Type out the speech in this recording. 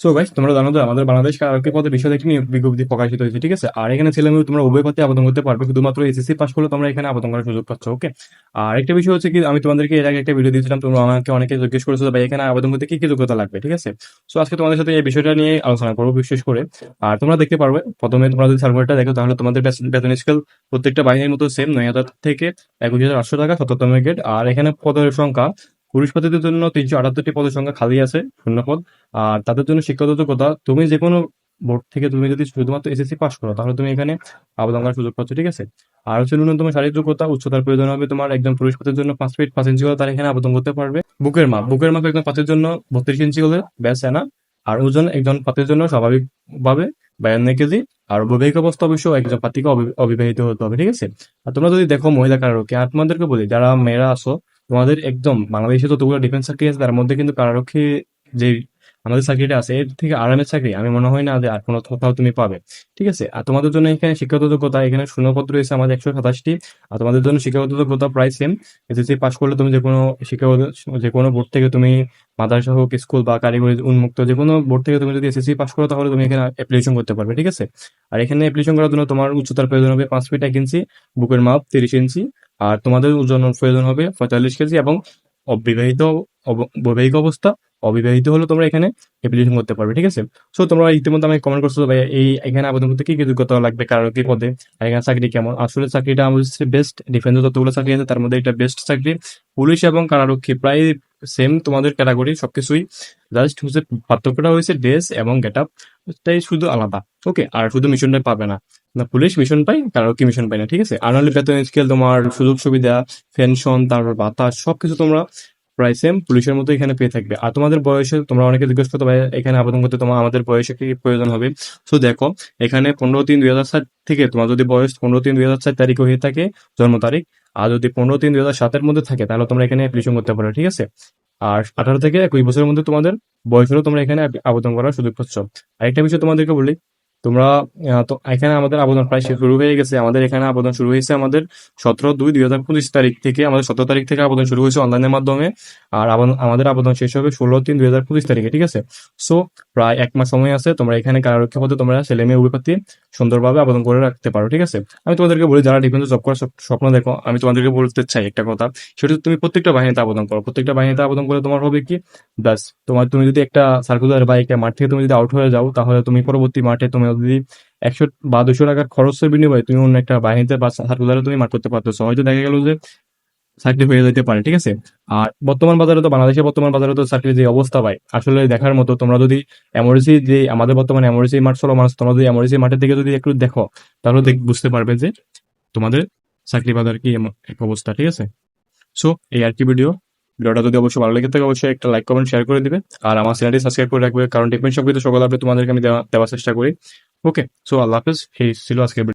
So guys তোমরা জানো তো আমাদের বাংলাদেশ কারাওকে পদে বিষয় নিয়োগ বিজ্ঞপ্তি প্রকাশিত হয়েছে, ঠিক আছে? আর এখানে ছেলে মেয়ে তোমরা উভয় পথে আবেদন করতে পারবে। শুধুমাত্র এসএসসি পাস করলে তোমরা এখানে আবেদন করার সুযোগ পাচ্ছ ওকে আর একটা বিষয় হচ্ছে কি, আমি তোমাদেরকে এর আগে একটা ভিডিও দিয়েছিলাম, তোমরা আমাকে অনেকে জিজ্ঞেস করেছ ভাই, এখানে আবেদন করতে কি কি যোগ্যতা লাগবে, ঠিক আছে? সো আজকে তোমাদের সাথে এই বিষয়টা নিয়ে আলোচনা করব বিশেষ করে। আর তোমরা দেখতে পারবে, প্রথমে তোমরা যদি সার্ভারটা দেখো, তাহলে তোমাদের বেতন স্কেল প্রত্যেকটা বাহিনীর মতো সেম নয় হাজার থেকে একুশ হাজার আটশো টাকা সত্তরতম গেট আর এখানে পদের সংখ্যা পুরুষ পদের জন্য তিনশো আটাত্তরটি পদের সংখ্যা খালি আছে, শূন্য পদ। আর তাদের জন্য শিক্ষাগত যোগ্যতা তুমি যে কোনো বোর্ড থেকে তুমি যদি শুধুমাত্র এসএসসি পাস করো, তাহলে তুমি এখানে আবেদন করার সুযোগ পাচ্ছ, ঠিক আছে? আর হচ্ছে ন্যূনতম শারীরিক যোগ্যতা, উচ্চতার প্রয়োজন হবে তোমার একজন পুরুষ পদের জন্য পাঁচ ফিট পাঁচ ইঞ্চি হলে তারা এখানে আবেদন করতে পারবে। বুকের মাপ বুকের মাপ একজন পাতের জন্য বত্রিশ ইঞ্চি হলে ব্যাস এনা আর ওজন একজন পাতের জন্য স্বাভাবিকভাবে বায়ান্ন কেজি। আর বৈবাহিক অবস্থা অবশ্য একজন পাতিকে অবিবাহিত হতে হবে, ঠিক আছে? আর তোমরা যদি দেখো মহিলা কারারক্ষী আর তোমাদেরকে বলি, যারা মেয়েরা আসো তোমাদের একদম বাংলাদেশে যতগুলো ডিফেন্স চাকরি আছে, তার মধ্যে কিন্তু কারারক্ষী যে আমাদের চাকরিটা আছে, এর থেকে আরামের চাকরি, আমি মনে হয় না যে আর কোনো কোথাও তুমি পাবে। ঠিক আছে? আর তোমাদের জন্য এখানে শিক্ষাগত যোগ্যতা, এখানে শূন্যপত্র রয়েছে আমাদের একশো সাতাশটি, আর তোমাদের জন্য শিক্ষাগত যোগ্যতা প্রায় সেম এসএসসি পাস করলে তুমি যে কোনো শিক্ষাগত যে কোনো বোর্ড থেকে তুমি মাদ্রাসা হোক স্কুল বা কারিগরি উন্মুক্ত যে কোনো বোর্ড থেকে তুমি যদি এসএসসি পাস করো, তাহলে তুমি এখানে অ্যাপ্লিকেশন করতে পারবে, ঠিক আছে? আর এখানে অ্যাপ্লিকেশন করার জন্য তোমার উচ্চতার প্রয়োজন হবে পাঁচ ফিট এক ইঞ্চি বুকের মাপ তিরিশ ইঞ্চি আর তোমাদের ওজন প্রয়োজন হবে পঁয়তাল্লিশ কেজি এবং অবিবাহিত অব- বৈবাহিক অবস্থা, অবিবাহিত হলে তোমরা এখানে অ্যাপ্লিকেশন করতে পারবে, ঠিক আছে? সো তোমরা ইতিমধ্যে আমাকে কমেন্ট করছ ভাই এই এখানে আবেদন করতে কি কি যোগ্যতা লাগবে, কারও কি পদে, আর এখানে চাকরি কেমন? আসলে চাকরিটা আমার বেস্ট ডিফেন্সের যতগুলো চাকরি আছে, তার মধ্যে একটা বেস্ট চাকরি, পুলিশ এবং কারারক্ষী, প্রায় সেম তোমাদের ক্যাটাগরি সবকিছুই জাস্ট হচ্ছে পার্থক্যটা হয়েছে ড্রেস এবং গেট আপ তাই শুধু আলাদা ওকে আর শুধু মিশনটাই পাবে না। না পুলিশ মিশন পাই কারও কি মিশন পাই না, ঠিক আছে? আর নাহলে বেতন স্কেল তোমার সুযোগ সুবিধা পেনশন তারপর বাতাস, সবকিছু তোমরা প্রায় সেম পুলিশের মতো এখানে পেয়ে থাকবে। আর তোমাদের বয়সে, তোমরা অনেকে জিজ্ঞেস করতে পারে এখানে আবেদন করতে তোমার আমাদের বয়সে কি প্রয়োজন হবে? তো দেখো, এখানে পনেরো তিন দুই হাজার সাত থেকে তোমার যদি বয়স পনেরো তিন দুই হাজার সাত তারিখ হয়ে থাকে জন্ম তারিখ, আর যদি পনেরো তিন দুই হাজার সাতের মধ্যে থাকে, তাহলে তোমরা এখানে অ্যাপ্লিকেশন করতে পারো, ঠিক আছে? আর আঠারো থেকে একুশ বছরের মধ্যে তোমাদের বয়স হলেও তোমরা এখানে আবেদন করার সুযোগ পাচ্ছ। আরেকটা বিষয় তোমাদেরকে বলি তোমরা তো এখানে আমাদের আবেদন প্রায় শুরু হয়ে গেছে। আমাদের এখানে আবেদন শুরু হয়েছে আমাদের সতেরো দুই দুই হাজার পঁচিশ তারিখ থেকে। আমাদের সতেরো তারিখ থেকে আবেদন শুরু হয়েছে অনলাইনের মাধ্যমে। আর আমাদের আবেদন শেষ হবে ষোলো তিন দুই হাজার পঁচিশ তারিখে, ঠিক আছে? সো প্রায় এক মাস সময় আছে, তোমরা এখানে কারারক্ষী পদে তোমরা ছেলে মেয়ে উভয় সুন্দরভাবে আবেদন করে রাখতে পারো, ঠিক আছে? আমি তোমাদেরকে বলি, যারা ডিফেন্সে জব করার স্বপ্ন দেখো, আমি তোমাদেরকে বলতে চাই একটা কথা। সেটা তুমি প্রত্যেকটা বাহিনীতে আবেদন করো। প্রত্যেকটা বাহিনীতে আবেদন করে তোমার হবে কি? ব্যাস, তোমার তুমি যদি একটা সার্কুলার বা একটা মাঠ থেকে তুমি যদি আউট হয়ে যাও, তাহলে তুমি পরবর্তী মাঠে তুমি যদি একশো বা দুশো টাকার খরচের বিনিময়ে তুমি অন্য একটা বাহিনীতে বা সার্কুলারে তুমি মাঠ করতে পারতেছো। হয়তো দেখা গেল যে চাকরি হয়ে যেতে পারে, ঠিক আছে? আর বর্তমান বাজারে তো, বাংলাদেশের বর্তমান বাজারে তো চাকরির যে অবস্থা ভাই, আসলে দেখার মতো তোমরা যদি এমআরসি যে, আমাদের বর্তমানে এমআরসি মাঠ চলো মানুষ তোমরা যদি এমআরসি মাঠের দিকে যদি একটু দেখো, তাহলে দেখ- বুঝতে পারবে যে তোমাদের চাকরি বাজার কি এক অবস্থা, ঠিক আছে? সো এই আর কি ভিডিও ভিডিওটা যদি অবশ্যই ভালো লেগে থাকে, অবশ্যই একটা লাইক কমেন্ট শেয়ার করে দিবে। আর আমার চ্যানেলটি সাবস্ক্রাইব করে রাখবে, কারণ টিপমেন্ট সব কিছু সকল আপডেট তোমাদেরকে আমি দেওয়া- দেওয়ার চেষ্টা করি। ওকে সো আল্লাহ হাফেজ, এই ছিল video।